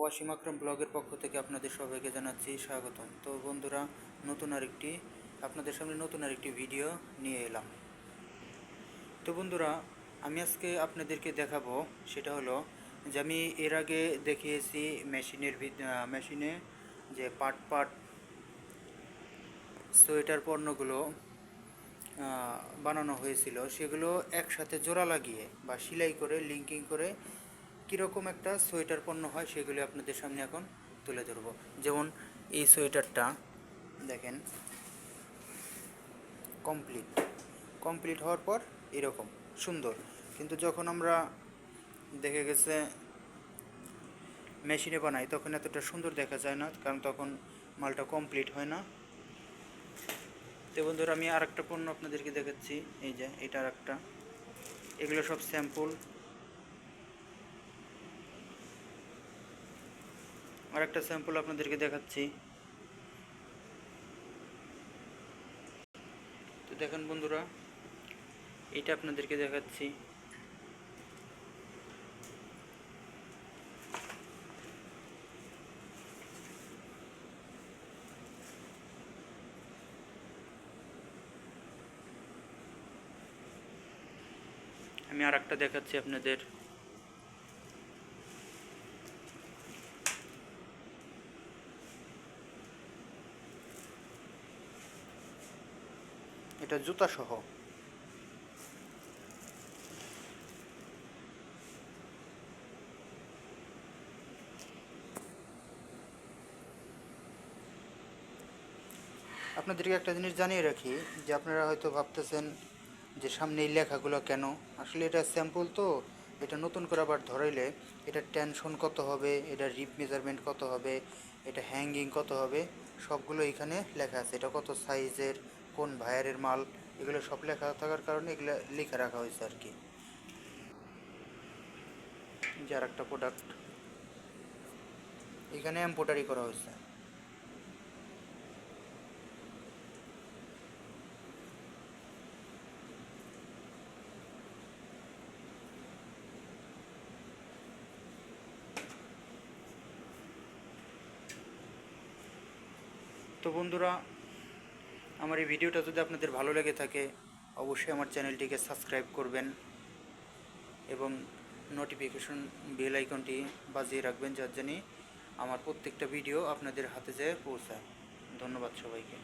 ওয়াসিম আকরাম ব্লগের পক্ষ থেকে আপনাদের সবাইকে জানাচ্ছি স্বাগতম। তো বন্ধুরা, নতুন আরেকটি, আপনাদের সামনে নতুন আরেকটি ভিডিও নিয়ে এলাম। তো বন্ধুরা, আমি আজকে আপনাদেরকে দেখাবো, সেটা হলো যে আমি এর আগে দেখিয়েছি মেশিনের মেশিনে যে পাট পাট সোয়েটার পণ্যগুলো বানানো হয়েছিল। সেগুলো একসাথে জোড়া লাগিয়ে বা সেলাই করে লিঙ্কিং করে কীরকম একটা সোয়েটার পণ্য হয় সেগুলি আপনাদের সামনে এখন তুলে ধরবো। যেমন এই সোয়েটারটা, দেখেন কমপ্লিট কমপ্লিট হওয়ার পর এরকম, সুন্দর। কিন্তু যখন আমরা দেখে গেছে মেশিনে বানাই, তখন এতটা সুন্দর দেখা যায় না, কারণ তখন মালটা কমপ্লিট হয় না। তো বন্ধুরা, আমি আর একটা পণ্য আপনাদেরকে দেখাচ্ছি। এই যে, এটা আর একটা এগুলো সব স্যাম্পল আর একটা স্যাম্পল আপনাদেরকে দেখাচ্ছি। তো দেখেন বন্ধুরা, এটা আপনাদেরকে দেখাচ্ছি। আমি আর একটা দেখাচ্ছি আপনাদের। এটা জুতা সহ। আপনাদেরকে একটা জিনিস জানিয়ে রাখি, যে আপনারা হয়তো ভাবতেছেন যে সামনে এই লেখাগুলো কেন? আসলে এটা স্যাম্পল তো, এটা নতুন করে আবার ধরাইলে এটা টেনশন কত হবে, এটা রিপ মেজারমেন্ট কত হবে, এটা হ্যাঙ্গিং কত হবে, সবগুলো এখানে লেখা আছে। এটা কত সাইজের কোন ভায়ারের মাল, এগুলো সব লেখা থাকার কারণে এগুলো লিখে রাখা হয়েছে আর কি। যার একটা প্রোডাক্ট এখানে এম্পোটারি করা হয়েছে। তো বন্ধুরা আমার এই ভিডিওটা যদি আপনাদের ভালো লেগে থাকে, অবশ্যই আমার চ্যানেলটিকে সাবস্ক্রাইব করবেন এবং নোটিফিকেশন বেল আইকনটি বাজিয়ে রাখবেন, যার জন্য আমার প্রত্যেকটা ভিডিও আপনাদের হাতে যেয়ে পৌঁছায়। ধন্যবাদ সবাইকে।